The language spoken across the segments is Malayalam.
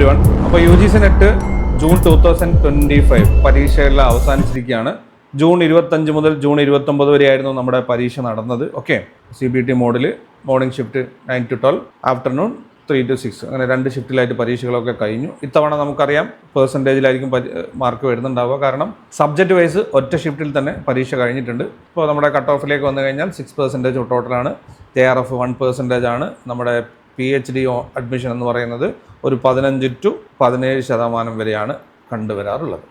എവരി വൺ അപ്പോൾ U G C net June two thousand twenty five പരീക്ഷയെല്ലാം അവസാനിച്ചിരിക്കുകയാണ്. ജൂൺ ഇരുപത്തഞ്ച് മുതൽ ജൂൺ ഇരുപത്തൊമ്പത് വരെയായിരുന്നു നമ്മുടെ പരീക്ഷ നടന്നത്. ഓക്കെ സി ബി ടി മോഡിൽ morning shift nine to twelve afternoon three to six അങ്ങനെ രണ്ട് ഷിഫ്റ്റിലായിട്ട് പരീക്ഷകളൊക്കെ കഴിഞ്ഞു. ഇത്തവണ നമുക്കറിയാം പെർസെന്റേജിലായിരിക്കും മാർക്ക് വരുന്നുണ്ടാവുക. കാരണം സബ്ജക്റ്റ് വൈസ് ഒറ്റ ഷിഫ്റ്റിൽ തന്നെ പരീക്ഷ കഴിഞ്ഞിട്ടുണ്ട്. ഇപ്പോൾ നമ്മുടെ കട്ട് ഓഫിലേക്ക് വന്നു കഴിഞ്ഞാൽ six percentage ടോട്ടലാണ് K R F one percentage ആണ് നമ്മുടെ പി എച്ച് ഡി അഡ്മിഷൻ എന്ന് പറയുന്നത്. ഒരു പതിനഞ്ച് ടു പതിനേഴ് ശതമാനം വരെയാണ് കണ്ടുവരാറുള്ളത്.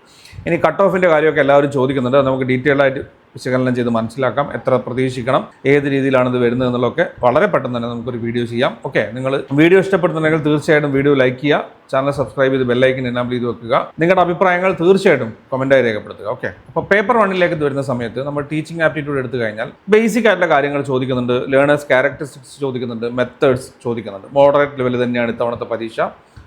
ഇനി കട്ട് ഓഫിന്റെ കാര്യമൊക്കെ എല്ലാവരും ചോദിക്കുന്നുണ്ട്. നമുക്ക് ഡീറ്റെയിൽ ആയിട്ട് വിശകലനം ചെയ്ത് മനസ്സിലാക്കാം എത്ര പ്രതീക്ഷിക്കണം ഏത് രീതിയിലാണ് ഇത് വരുന്നത് എന്നുള്ളതൊക്കെ വളരെ പെട്ടെന്ന് തന്നെ നമുക്കൊരു വീഡിയോ ചെയ്യാം. ഓക്കെ നിങ്ങൾ വീഡിയോ ഇഷ്ടപ്പെടുന്നുണ്ടെങ്കിൽ തീർച്ചയായിട്ടും വീഡിയോ ലൈക്ക് ചെയ്യുക ചാനൽ സബ്സ്ക്രൈബ് ചെയ്ത് ബെല്ലൈക്കൻ എനാബിൾ ചെയ്ത് വെക്കുക. നിങ്ങളുടെ അഭിപ്രായങ്ങൾ തീർച്ചയായിട്ടും കമന്റായി രേഖപ്പെടുത്തുക. ഓക്കെ അപ്പോൾ പേപ്പർ വണ്ണിലേക്ക് വരുന്ന സമയത്ത് നമ്മൾ ടീച്ചിങ് ആപ്റ്റിറ്റ്യൂഡ് എടുത്തു കഴിഞ്ഞാൽ ബേസിക് ആയിട്ടുള്ള കാര്യങ്ങൾ ചോദിക്കുന്നുണ്ട് ലേണേഴ്സ് ക്യാരക്ടറിസ്റ്റിക്സ് ചോദിക്കുന്നുണ്ട് മെത്തേഡ്സ് ചോദിക്കുന്നുണ്ട്. മോഡറേറ്റ് ലെവലിൽ തന്നെയാണ് ഇത്തവണത്തെ പരീക്ഷ.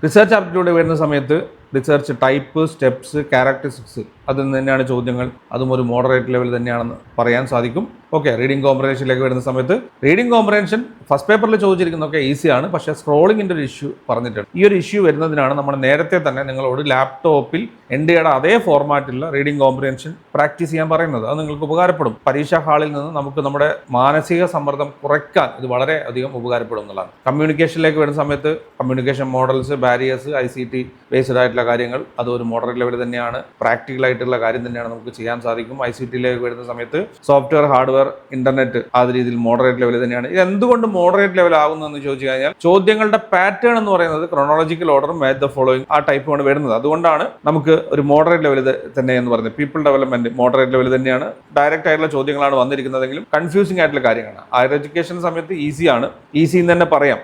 റിസർച്ച് ആപ്റ്റിറ്റ്യൂഡ് വരുന്ന സമയത്ത് റിസർച്ച് ടൈപ്പ് സ്റ്റെപ്സ് ക്യാരക്ടറിസ്റ്റിക്സ് അതിൽ നിന്ന് തന്നെയാണ് ചോദ്യങ്ങൾ. അതും ഒരു മോഡറേറ്റ് ലെവൽ തന്നെയാണെന്ന് പറയാൻ സാധിക്കും. ഓക്കെ റീഡിംഗ് കോമ്പറേഷനിലേക്ക് വരുന്ന സമയത്ത് റീഡിംഗ് കോമ്പറേഷൻ ഫസ്റ്റ് പേപ്പറിൽ ചോദിച്ചിരിക്കുന്നതൊക്കെ ഈസിയാണ് പക്ഷേ സ്ക്രോളിങ്ങിന്റെ ഒരു ഇഷ്യൂ പറഞ്ഞിട്ടുണ്ട്. ഈ ഒരു ഇഷ്യൂ വരുന്നതിനാണ് നമ്മൾ നേരത്തെ തന്നെ നിങ്ങളോട് ലാപ്ടോപ്പിൽ എൻ അതേ ഫോർമാറ്റിലുള്ള റീഡിംഗ് കോമ്പറേഷൻ പ്രാക്ടീസ് ചെയ്യാൻ പറയുന്നത്. അത് നിങ്ങൾക്ക് ഉപകാരപ്പെടും. പരീക്ഷാ ഹാളിൽ നിന്ന് നമുക്ക് നമ്മുടെ മാനസിക സമ്മർദ്ദം കുറയ്ക്കാൻ ഇത് വളരെ അധികം ഉപകാരപ്പെടും എന്നുള്ളതാണ്. കമ്മ്യൂണിക്കേഷനിലേക്ക് വരുന്ന സമയത്ത് communication models barriers I C T based ആയിട്ടുള്ള കാര്യങ്ങൾ അത് ഒരു മോഡറേറ്റ് ലെവൽ തന്നെയാണ്. പ്രാക്ടിക്കൽ ആയിട്ടുള്ള കാര്യം തന്നെയാണ് നമുക്ക് ചെയ്യാൻ സാധിക്കും. ഐ സി ടിയിലേക്ക് വരുന്ന സമയത്ത് സോഫ്റ്റ്വെയർ ഹാർഡ്വെയർ ഇന്റർനെറ്റ് ആ രീതിയിൽ മോഡറേറ്റ് ലെവൽ തന്നെയാണ്. ഇത് എന്തുകൊണ്ട് മോഡറേറ്റ് ലെവൽ ആകുന്നു എന്ന് ചോദിച്ചു കഴിഞ്ഞാൽ ചോദ്യങ്ങളുടെ പാറ്റേൺ എന്ന് പറയുന്നത് chronological order match the following ആ ടൈപ്പാണ് വരുന്നത്. അതുകൊണ്ടാണ് നമുക്ക് ഒരു മോഡറേറ്റ് ലെവൽ തന്നെ എന്ന് പറയുന്നത്. പീപ്പിൾ ഡെവലപ്മെന്റ് മോഡറേറ്റ് ലെവൽ തന്നെയാണ്. ഡയറക്റ്റ് ആയിട്ടുള്ള ചോദ്യങ്ങളാണ് വന്നിരിക്കുന്നതെങ്കിലും കൺഫ്യൂസിംഗ് ആയിട്ടുള്ള കാര്യങ്ങളാണ്. ഹയർ എഡ്യൂക്കേഷൻ സമയത്ത് ഈസിയാണ് ഈസി എന്ന് തന്നെ പറയാം.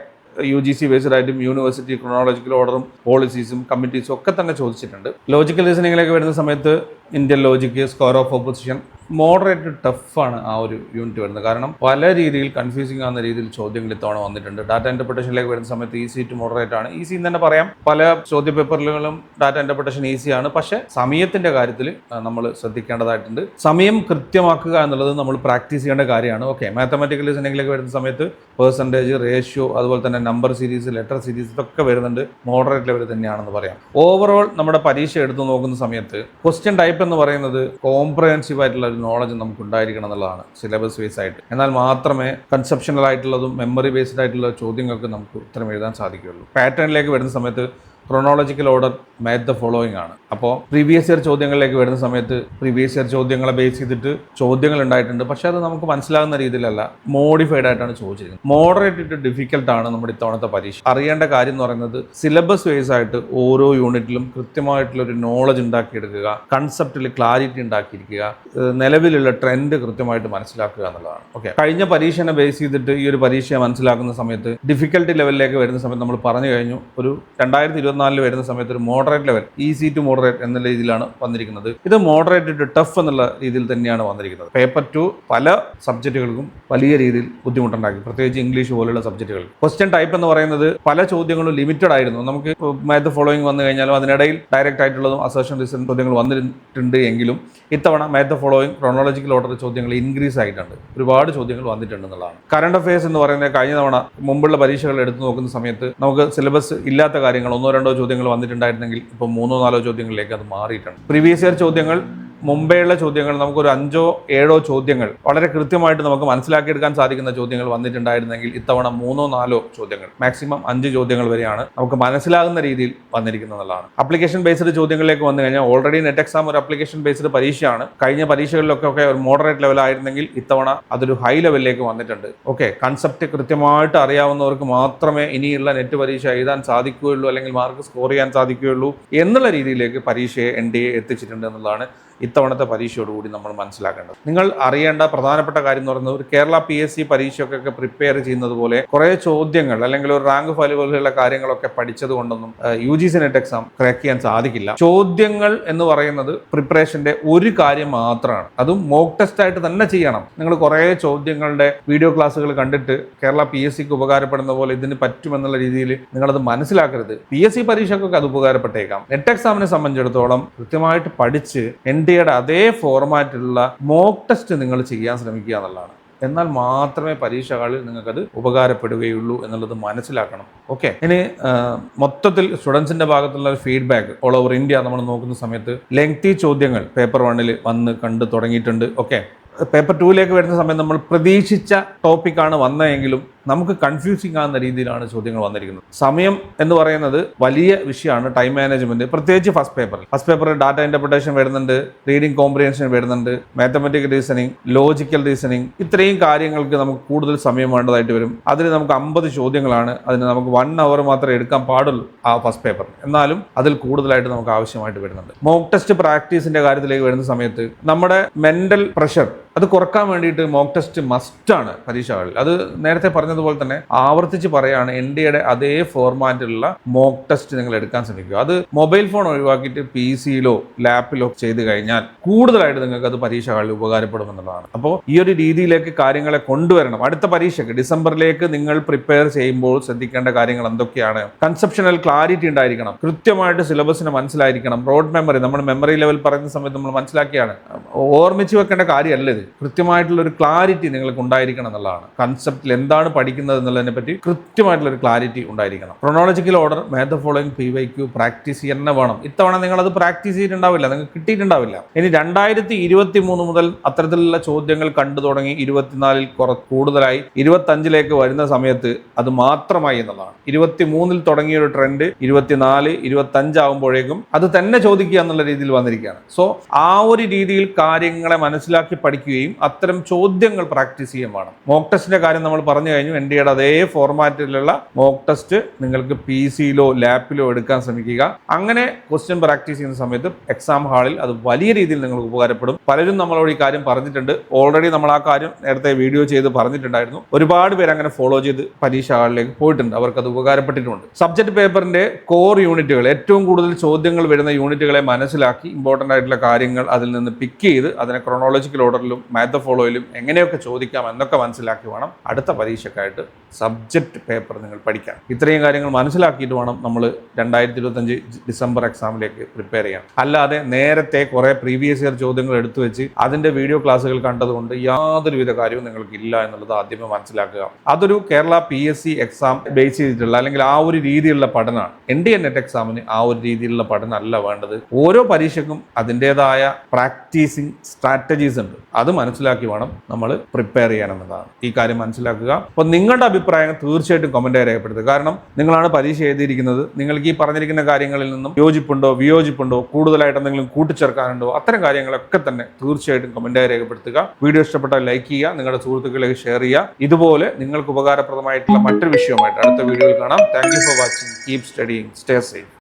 യു ജി സി ബേസ്ഡ് ആയിട്ടും യൂണിവേഴ്സിറ്റി ക്രോണോളജിക്കൽ ഓർഡറും പോളിസീസും കമ്മിറ്റീസും ഒക്കെ തന്നെ ചോദിച്ചിട്ടുണ്ട്. ലോജിക്കൽ റീസണിങ്ങിലേക്ക് വരുന്ന സമയത്ത് Indian logic score of opposition moderate ടഫാണ് ആ ഒരു യൂണിറ്റ് വരുന്നത്. കാരണം പല രീതിയിൽ കൺഫ്യൂസിംഗ് ആവുന്ന രീതിയിൽ ചോദ്യങ്ങൾ ഇത്തവണ വന്നിട്ടുണ്ട്. ഡാറ്റ ഇന്റർപ്രിട്ടേഷനിലേക്ക് വരുന്ന സമയത്ത് ഈസി ടു മോഡറേറ്റ് ആണ്. ഈസി എന്ന് തന്നെ പറയാം. പല ചോദ്യ പേപ്പറുകളും ഡാറ്റ ഇന്റർപ്രിട്ടേഷൻ ഈസിയാണ് പക്ഷേ സമയത്തിന്റെ കാര്യത്തിൽ നമ്മൾ ശ്രദ്ധിക്കേണ്ടതായിട്ടുണ്ട്. സമയം കൃത്യമാക്കുക എന്നുള്ളത് നമ്മൾ പ്രാക്ടീസ് ചെയ്യേണ്ട കാര്യമാണ്. ഓക്കെ മാത്തമാറ്റിക്കൽ ലിസണിങ്ങിലേക്ക് വരുന്ന സമയത്ത് പെർസെന്റേജ് റേഷ്യോ അതുപോലെ തന്നെ നമ്പർ സീരീസ് ലെറ്റർ സീരീസ് ഇതൊക്കെ വരുന്നുണ്ട്. മോഡറേറ്റ് ലെവൽ തന്നെയാണെന്ന് പറയാം. ഓവറോൾ നമ്മുടെ പരീക്ഷ എടുത്തു നോക്കുന്ന സമയത്ത് ക്വസ്റ്റ്യൻ ടൈപ്പ് എന്ന് പറയുന്നത് കോംപ്രഹെൻസീവ് ആയിട്ടുള്ള ഒരു നോളജ് നമുക്ക് ഉണ്ടായിരിക്കണം എന്നുള്ളതാണ് സിലബസ് ബേസ് ആയിട്ട്. എന്നാൽ മാത്രമേ കൺസെപ്ഷണൽ ആയിട്ടുള്ളതും മെമ്മറി ബേസ്ഡ് ആയിട്ടുള്ള ചോദ്യങ്ങൾക്ക് നമുക്ക് ഉത്തരം എഴുതാൻ സാധിക്കുകയുള്ളൂ. പാറ്റേണിലേക്ക് വരുന്ന സമയത്ത് chronological order match the following ആണ്. അപ്പോൾ പ്രീവിയസ് ഇയർ ചോദ്യങ്ങളിലേക്ക് വരുന്ന സമയത്ത് പ്രീവിയസ് ഇയർ ചോദ്യങ്ങളെ ബേസ് ചെയ്തിട്ട് ചോദ്യങ്ങൾ ഉണ്ടായിട്ടുണ്ട്. പക്ഷേ അത് നമുക്ക് മനസ്സിലാകുന്ന രീതിയിലല്ല മോഡിഫൈഡ് ആയിട്ടാണ് ചോദിച്ചിരിക്കുന്നത്. മോഡറേറ്റ് ഇട്ട് ഡിഫിക്കൽട്ട് ആണ് നമ്മുടെ ഇത്തവണത്തെ പരീക്ഷ. അറിയേണ്ട കാര്യം എന്ന് പറയുന്നത് സിലബസ് വേസ് ആയിട്ട് ഓരോ യൂണിറ്റിലും കൃത്യമായിട്ടുള്ള ഒരു നോളജ് ഉണ്ടാക്കിയെടുക്കുക കൺസെപ്റ്റിൽ ക്ലാരിറ്റി ഉണ്ടാക്കിയിരിക്കുക നിലവിലുള്ള ട്രെൻഡ് കൃത്യമായിട്ട് മനസ്സിലാക്കുക എന്നുള്ളതാണ്. ഓക്കെ കഴിഞ്ഞ പരീക്ഷനെ ബേസ് ചെയ്തിട്ട് ഈ ഒരു പരീക്ഷയെ മനസ്സിലാക്കുന്ന സമയത്ത് ഡിഫിക്കൽട്ടി ലെവലിലേക്ക് വരുന്ന സമയത്ത് നമ്മൾ പറഞ്ഞു കഴിഞ്ഞു ഒരു രണ്ടായിരത്തി ഇരുപത്തിനാലിൽ വരുന്ന സമയത്ത് ഒരു moderate level easy to moderate എന്ന രീതിയിലാണ് വന്നിരിക്കുന്നത്. ഇത് മോഡറേറ്റ് ടു ടഫ് എന്നുള്ള രീതിയിൽ തന്നെയാണ് വന്നിരിക്കുന്നത്. പേപ്പർ ടു പല സബ്ജക്റ്റുകൾക്കും വലിയ രീതിയിൽ ബുദ്ധിമുട്ടുണ്ടാക്കി. പ്രത്യേകിച്ച് ഇംഗ്ലീഷ് പോലുള്ള സബ്ജക്റ്റുകൾ ക്വസ്റ്റ്യൻ ടൈപ്പ് എന്ന് പറയുന്നത് പല ചോദ്യങ്ങളും ലിമിറ്റഡ് ആയിരുന്നു. നമുക്ക് മാത് ഫോളോയിങ് വന്നു കഴിഞ്ഞാലും അതിനിടയിൽ ഡയറക്റ്റ് ആയിട്ടുള്ളതും അസേഷൻ റീസൺ ചോദ്യങ്ങൾ വന്നിട്ടുണ്ട് എങ്കിലും ഇത്തവണ മാത് ഫോളോയിങ് ക്രോണോളജിക്കൽ ഓർഡർ ചോദ്യങ്ങൾ ഇൻക്രീസ് ആയിട്ടുണ്ട്. ഒരുപാട് ചോദ്യങ്ങൾ വന്നിട്ടുണ്ട് എന്നുള്ളതാണ്. കറണ്ട് അഫയേഴ്സ് എന്ന് പറയുന്നത് കഴിഞ്ഞ തവണ മുമ്പുള്ള പരീക്ഷകൾ എടുത്തു നോക്കുന്ന സമയത്ത് നമുക്ക് സിലബസ് ഇല്ലാത്ത കാര്യങ്ങൾ ഒന്നോ രണ്ടോ ചോദ്യങ്ങൾ വന്നിട്ടുണ്ടായിരുന്നെങ്കിൽ ഇപ്പോൾ മൂന്നോ നാലോ ചോദ്യങ്ങളിലേക്ക് അത് മാറിയിട്ടുണ്ട്. പ്രീവിയസ് ഇയർ ചോദ്യങ്ങൾ മുമ്പേയുള്ള ചോദ്യങ്ങൾ നമുക്കൊരു അഞ്ചോ ഏഴോ ചോദ്യങ്ങൾ വളരെ കൃത്യമായിട്ട് നമുക്ക് മനസ്സിലാക്കിയെടുക്കാൻ സാധിക്കുന്ന ചോദ്യങ്ങൾ വന്നിട്ടുണ്ടായിരുന്നെങ്കിൽ ഇത്തവണ മൂന്നോ നാലോ ചോദ്യങ്ങൾ മാക്സിമം അഞ്ച് ചോദ്യങ്ങൾ വരെയാണ് നമുക്ക് മനസ്സിലാകുന്ന രീതിയിൽ വന്നിരിക്കുന്നതാണ് അപ്ലിക്കേഷൻ ബേസ്ഡ് ചോദ്യങ്ങളിലേക്ക് വന്നു കഴിഞ്ഞാൽ ഓൾറെഡി നെറ്റ് എക്സാം ഒരു അപ്ലിക്കേഷൻ ബേസ്ഡ് പരീക്ഷയാണ്. കഴിഞ്ഞ പരീക്ഷകളിലൊക്കെ ഒക്കെ ഒരു മോഡറേറ്റ് ലെവൽ ആയിരുന്നെങ്കിൽ ഇത്തവണ അതൊരു ഹൈ ലെവലിലേക്ക് വന്നിട്ടുണ്ട്. ഓക്കെ കൺസെപ്റ്റ് കൃത്യമായിട്ട് അറിയാവുന്നവർക്ക് മാത്രമേ ഇനിയുള്ള നെറ്റ് പരീക്ഷ എഴുതാൻ സാധിക്കുകയുള്ളൂ അല്ലെങ്കിൽ മാർക്ക് സ്കോർ ചെയ്യാൻ സാധിക്കുകയുള്ളൂ എന്നുള്ള രീതിയിലേക്ക് പരീക്ഷയെ എൻ ഡി എ എത്തിച്ചിട്ടുണ്ട് എന്നുള്ളതാണ് ഇത്തവണത്തെ പരീക്ഷയോടുകൂടി നമ്മൾ മനസ്സിലാക്കേണ്ടത്. നിങ്ങൾ അറിയേണ്ട പ്രധാനപ്പെട്ട കാര്യം എന്ന് പറയുന്നത് ഒരു കേരള പി എസ് സി പരീക്ഷയ്ക്കൊക്കെ പ്രിപ്പയർ ചെയ്യുന്നത് പോലെ കുറേ ചോദ്യങ്ങൾ അല്ലെങ്കിൽ ഒരു റാങ്ക് ഫയൽ പോലെയുള്ള കാര്യങ്ങളൊക്കെ പഠിച്ചത് കൊണ്ടൊന്നും U G C net exam crack ചെയ്യാൻ സാധിക്കില്ല. ചോദ്യങ്ങൾ എന്ന് പറയുന്നത് പ്രിപ്പറേഷന്റെ ഒരു കാര്യം മാത്രമാണ്. അതും മോക്ക് ടെസ്റ്റ് ആയിട്ട് തന്നെ ചെയ്യണം. നിങ്ങൾ കുറേ ചോദ്യങ്ങളുടെ വീഡിയോ ക്ലാസ്സുകൾ കണ്ടിട്ട് കേരള പി എസ് സിക്ക് ഉപകാരപ്പെടുന്ന പോലെ ഇതിന് പറ്റുമെന്നുള്ള രീതിയിൽ നിങ്ങളത് മനസ്സിലാക്കരുത്. പി എസ് സി പരീക്ഷക്കൊക്കെ അത് ഉപകാരപ്പെട്ടേക്കാം. നെറ്റ് എക്സാമിനെ സംബന്ധിച്ചിടത്തോളം കൃത്യമായിട്ട് പഠിച്ച് എൻ ഡിയുടെ അതേ ഫോർമാറ്റിലുള്ള മോക്ക് ടെസ്റ്റ് നിങ്ങൾ ചെയ്യാൻ ശ്രമിക്കുക എന്നുള്ളതാണ്. എന്നാൽ മാത്രമേ പരീക്ഷ ഹാളിൽ നിങ്ങൾക്കത് ഉപകാരപ്പെടുകയുള്ളൂ എന്നുള്ളത് മനസ്സിലാക്കണം. ഓക്കെ ഇനി മൊത്തത്തിൽ സ്റ്റുഡൻസിന്റെ ഭാഗത്തുള്ള ഒരു ഫീഡ്ബാക്ക് ഓൾ ഓവർ ഇന്ത്യ നമ്മൾ നോക്കുന്ന സമയത്ത് ലെങ്തി ചോദ്യങ്ങൾ പേപ്പർ വണ്ണിൽ വന്ന് കണ്ടു തുടങ്ങിയിട്ടുണ്ട്. ഓക്കെ പേപ്പർ ടൂവിലേക്ക് വരുന്ന സമയം നമ്മൾ പ്രതീക്ഷിച്ച ടോപ്പിക്കാണ് വന്നതെങ്കിലും നമുക്ക് കൺഫ്യൂസിങ് ആകുന്ന രീതിയിലാണ് ചോദ്യങ്ങൾ വന്നിരിക്കുന്നത്. സമയം എന്ന് പറയുന്നത് വലിയ വിഷയമാണ് ടൈം മാനേജ്മെന്റ് പ്രത്യേകിച്ച് ഫസ്റ്റ് പേപ്പറിൽ ഫസ്റ്റ് പേപ്പറിൽ ഡാറ്റ ഇന്റർപ്രിട്ടേഷൻ വരുന്നുണ്ട് റീഡിംഗ് കോംപ്രിഹെൻഷൻ വരുന്നുണ്ട് മാത്തമെറ്റിക്കൽ റീസണിങ് ലോജിക്കൽ റീസണിങ് ഇത്രയും കാര്യങ്ങൾക്ക് നമുക്ക് കൂടുതൽ സമയം വേണ്ടതായിട്ട് വരും. അതിന് നമുക്ക് അമ്പത് ചോദ്യങ്ങളാണ്. അതിന് നമുക്ക് വൺ അവർ മാത്രമേ എടുക്കാൻ പാടുള്ളൂ ആ ഫസ്റ്റ് പേപ്പർ എന്നാലും അതിൽ കൂടുതലായിട്ട് നമുക്ക് ആവശ്യമായിട്ട് വരുന്നുണ്ട്. മോക്ക് ടെസ്റ്റ് പ്രാക്ടീസിന്റെ കാര്യത്തിലേക്ക് വരുന്ന സമയത്ത് നമ്മുടെ മെന്റൽ പ്രഷർ അത് കുറയ്ക്കാൻ വേണ്ടിയിട്ട് മോക്ക് ടെസ്റ്റ് മസ്റ്റാണ് പരീക്ഷകളിൽ അത് നേരത്തെ പറഞ്ഞതുപോലെ തന്നെ ആവർത്തിച്ച് പറയാണ് എൻ ഡി എയുടെ അതേ ഫോർമാറ്റിലുള്ള മോക്ക് ടെസ്റ്റ് നിങ്ങൾ എടുക്കാൻ ശ്രമിക്കുക. അത് മൊബൈൽ ഫോൺ ഒഴിവാക്കിയിട്ട് പി സിയിലോ ലാപ്പിലോ ചെയ്ത് കഴിഞ്ഞാൽ കൂടുതലായിട്ട് നിങ്ങൾക്ക് അത് പരീക്ഷകളിൽ ഉപകാരപ്പെടുമെന്നുള്ളതാണ്. അപ്പോൾ ഈ ഒരു രീതിയിലേക്ക് കാര്യങ്ങളെ കൊണ്ടുവരണം. അടുത്ത പരീക്ഷയ്ക്ക് ഡിസംബറിലേക്ക് നിങ്ങൾ പ്രിപ്പയർ ചെയ്യുമ്പോൾ ശ്രദ്ധിക്കേണ്ട കാര്യങ്ങൾ എന്തൊക്കെയാണ്? കൺസെപ്ഷണൽ ക്ലാരിറ്റി ഉണ്ടായിരിക്കണം. കൃത്യമായിട്ട് സിലബസിന് മനസ്സിലായിരിക്കണം. റോഡ് മെമ്മറി നമ്മൾ മെമ്മറി ലെവൽ പറയുന്ന സമയത്ത് നമ്മൾ മനസ്സിലാക്കിയാണ്. ഓർമ്മിച്ച് വെക്കേണ്ട കാര്യമല്ല ഇത്. കൃത്യമായിട്ടുള്ള ഒരു ക്ലാരിറ്റി നിങ്ങൾക്ക് ഉണ്ടായിരിക്കണം എന്നുള്ളതാണ്. കൺസെപ്റ്റിൽ എന്താണ് പഠിക്കുന്നത് എന്നുള്ളതിനെ പറ്റി കൃത്യമായിട്ടുള്ള ഒരു ക്ലാരിറ്റി ഉണ്ടായിരിക്കണം. Chronological order match following P Y Q practice തന്നെ വേണം. ഇത്തവണ നിങ്ങൾ അത് പ്രാക്ടീസ് ചെയ്തിട്ടുണ്ടാവില്ല. നിങ്ങൾക്ക് കിട്ടിയിട്ടുണ്ടാവില്ല. ഇനി രണ്ടായിരത്തി ഇരുപത്തി മൂന്ന് മുതൽ അത്തരത്തിലുള്ള ചോദ്യങ്ങൾ കണ്ടു തുടങ്ങി ഇരുപത്തിനാലിൽ കുറ കൂടുതലായി ഇരുപത്തഞ്ചിലേക്ക് വരുന്ന സമയത്ത് അത് മാത്രമായി എന്നുള്ളതാണ്. ഇരുപത്തി മൂന്നിൽ തുടങ്ങിയ ഒരു ട്രെൻഡ് ഇരുപത്തിനാല് ഇരുപത്തഞ്ച് ആകുമ്പോഴേക്കും അത് തന്നെ ചോദിക്കുക എന്നുള്ള രീതിയിൽ വന്നിരിക്കുകയാണ്. സോ ആ ഒരു രീതിയിൽ കാര്യങ്ങളെ മനസ്സിലാക്കി പഠിക്കുകയും അത്തരം ചോദ്യങ്ങൾ പ്രാക്ടീസ് ചെയ്യുകയും വേണം. മോക്ക് ടെസ്റ്റിന്റെ കാര്യം നമ്മൾ പറഞ്ഞു കഴിഞ്ഞു. എൻ ഡിയുടെ അതേ ഫോർമാറ്റിലുള്ള മോക്ക് ടെസ്റ്റ് നിങ്ങൾക്ക് പി സിയിലോ ലാപ്പിലോ എടുക്കാൻ ശ്രമിക്കുക. അങ്ങനെ ക്വസ്റ്റ്യൻ പ്രാക്ടീസ് ചെയ്യുന്ന സമയത്ത് എക്സാം ഹാളിൽ അത് വലിയ രീതിയിൽ നിങ്ങൾക്ക് ഉപകാരപ്പെടും. പലരും നമ്മളോട് ഈ കാര്യം പറഞ്ഞിട്ടുണ്ട്. ഓൾറെഡി നമ്മൾ ആ കാര്യം നേരത്തെ വീഡിയോ ചെയ്ത് പറഞ്ഞിട്ടുണ്ടായിരുന്നു. ഒരുപാട് പേര് അങ്ങനെ ഫോളോ ചെയ്ത് പരീക്ഷ ഹാളിലേക്ക് പോയിട്ടുണ്ട്. അവർക്ക് അത് ഉപകാരപ്പെട്ടിട്ടുണ്ട് സബ്ജക്ട് പേപ്പറിന്റെ കോർ യൂണിറ്റുകൾ ഏറ്റവും കൂടുതൽ ചോദ്യങ്ങൾ വരുന്ന യൂണിറ്റുകളെ മനസ്സിലാക്കി ഇമ്പോർട്ടന്റ് ആയിട്ടുള്ള കാര്യങ്ങൾ അതിൽ നിന്ന് പിക്ക് ചെയ്ത് അതിനെ ക്രോണോളജിക്കൽ ഓർഡറിലും മാത്ത് ഫോളോയിലും എങ്ങനെയൊക്കെ ചോദിക്കാം എന്നൊക്കെ മനസ്സിലാക്കി വേണം അടുത്ത പരീക്ഷയ്ക്കായിട്ട് സബ്ജക്ട് പേപ്പർ നിങ്ങൾ പഠിക്കാൻ ഇത്രയും കാര്യങ്ങൾ മനസ്സിലാക്കിയിട്ട് വേണം നമ്മൾ രണ്ടായിരത്തി ഇരുപത്തഞ്ച് ഡിസംബർ എക്സാമിലേക്ക് പ്രിപ്പയർ ചെയ്യാം അല്ലാതെ നേരത്തെ കുറേ പ്രീവിയസ് ഇയർ ചോദ്യങ്ങൾ എടുത്തു വെച്ച് അതിന്റെ വീഡിയോ ക്ലാസ്സുകൾ കണ്ടതുകൊണ്ട് യാതൊരുവിധ കാര്യവും നിങ്ങൾക്ക് ഇല്ല എന്നുള്ളത് ആദ്യമേ മനസ്സിലാക്കുക. അതൊരു Kerala P S C exam base ചെയ്തിട്ടുള്ള അല്ലെങ്കിൽ ആ ഒരു രീതിയിലുള്ള പഠനമാണ്. എൻ ഡി എൻ നെറ്റ് എക്സാമിന് ആ ഒരു രീതിയിലുള്ള പഠനമല്ല വേണ്ടത്. ഓരോ പരീക്ഷക്കും അതിന്റെതായ പ്രാക്ടീസിങ് സ്ട്രാറ്റജീസ് ഉണ്ട്. അത് മനസ്സിലാക്കി വേണം നമ്മൾ പ്രിപ്പയർ ചെയ്യണമെന്നതാണ് ഈ കാര്യം മനസ്സിലാക്കുക. അപ്പോൾ നിങ്ങളുടെ അഭിപ്രായം തീർച്ചയായിട്ടും കമന്റായി രേഖപ്പെടുത്തുക. കാരണം നിങ്ങളാണ് പരീക്ഷ എഴുതിയിരിക്കുന്നത്. നിങ്ങൾക്ക് ഈ പറഞ്ഞിരിക്കുന്ന കാര്യങ്ങളിൽ നിന്നും യോജിപ്പുണ്ടോ വിയോജിപ്പുണ്ടോ കൂടുതലായിട്ട് എന്തെങ്കിലും കൂട്ടിച്ചേർക്കാനുണ്ടോ അത്തരം കാര്യങ്ങളൊക്കെ തന്നെ തീർച്ചയായിട്ടും കമന്റായി രേഖപ്പെടുത്തുക. വീഡിയോ ഇഷ്ടപ്പെട്ടാൽ ലൈക്ക് ചെയ്യുക നിങ്ങളുടെ സുഹൃത്തുക്കളിലേക്ക് ഷെയർ ചെയ്യുക. ഇതുപോലെ നിങ്ങൾക്ക് ഉപകാരപ്രദമായിട്ടുള്ള മറ്റൊരു വിഷയവുമായിട്ട് അടുത്ത വീഡിയോയിൽ കാണാം. Thank for watching keep studying stay safe